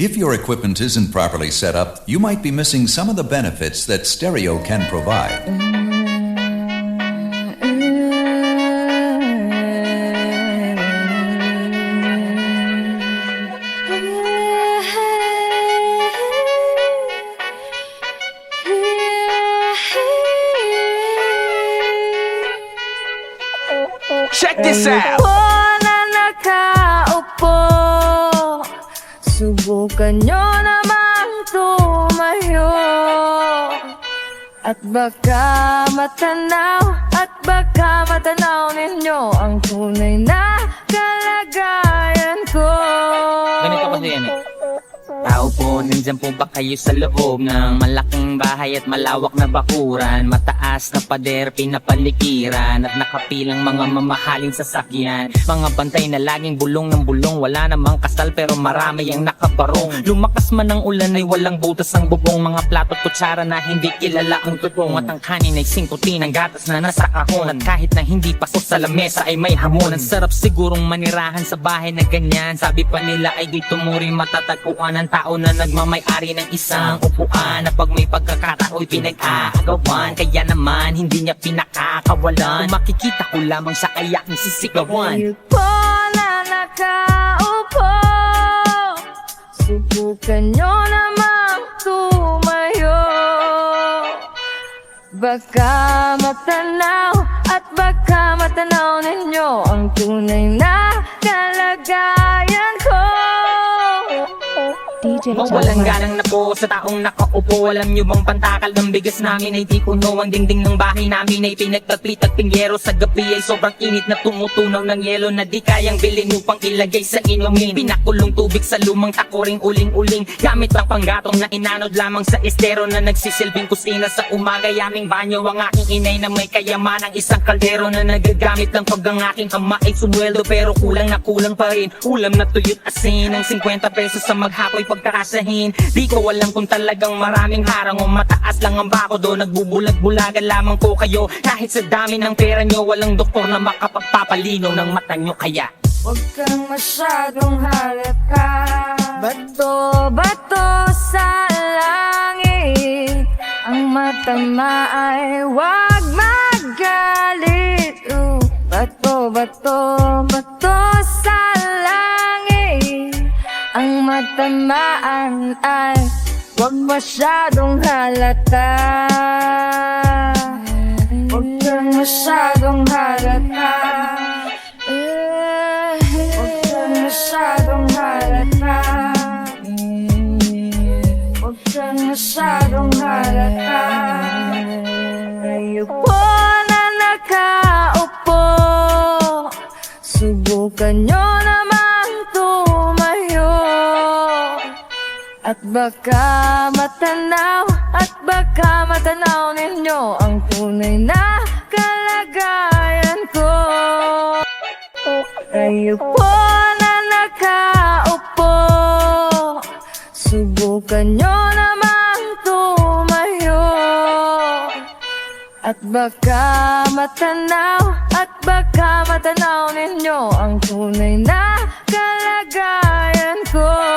If your equipment isn't properly set up, you might be missing some of the benefits that stereo can provide. Check this out! Subukan nyo namang tumayo. At baka matanaw At baka matanaw ninyo Ang tunay na kalagayan ko Tao po, nandyan po ba kayo sa loob ng malaking bahay at malawak na bakuran? Mataas na pader, pinapalikiran at nakapilang mga mamahaling sasakyan. Mga bantay na laging bulong ng bulong, wala namang kasal pero marami ang nakabarong. Lumakas man ang ulan ay walang butas ang bubong, mga plato at kutsara na hindi kilala ang tutong. At ang kanin ay singkutin ang gatas na nasa kahon. At kahit na hindi pasok sa lamesa ay may hamon. Ang sarap sigurong manirahan sa bahay na ganyan. Sabi pa nila ay dito mo rin matatagpuan ang tao na nagmamay-ari ng isang upuan. Na pag may pagkakatao'y pinag-aagawan kaya naman hindi niya pinakakawalan. Kung makikita ko lamang sa kayaking sisigawan. Kayo po na nakaupo. Subukan nyo namang tumayo Baka matanaw at baka matanaw ninyo Ang tunay na kalagayan Mawalang galang na po sa taong nakaupo. Alam nyo bang pantakal ng bigas namin ay di puno Ang dingding ng bahay namin ay pinagtagplit at pingyero. Sa gabi ay sobrang init na tumutunaw ng yelo Na di kayang bilhin upang ilagay sa inumin. Pinakulong tubig sa lumang takuring uling-uling. Gamit lang panggatong na inanod lamang sa estero Na nagsisilbing kusina. Sa umaga Yaming banyo ang aking inay na may kayamanang Isang kaldero na nagagamit lang pag ang aking ama ay sumweldo. Pero kulang na kulang pa rin. Ulam na tuyot asin Ang 50 pesos sa maghapoy pagkakasahin Di ko alam kung talagang maraming harang O mataas lang ang bako do Nagbubulag-bulagan lamang po kayo. Kahit sa dami ng pera nyo Walang doktor na makapagpapalino ng mata nyo. Kaya Huwag kang masyadong halata. Bato, bato sa langit. Ang matama ay huwag magalit. Uh, Bato, Ang matamaan ay huwag masyadong halata. Huwag kang masyadong halata. Huwag kang masyadong halata. Huwag kang masyadong halata At baka matanaw At baka matanaw ninyo Ang tunay na kalagayan ko. Kayo po na nakaupo. Subukan nyo namang tumayo. At baka matanaw At baka matanaw ninyo Ang tunay na kalagayan ko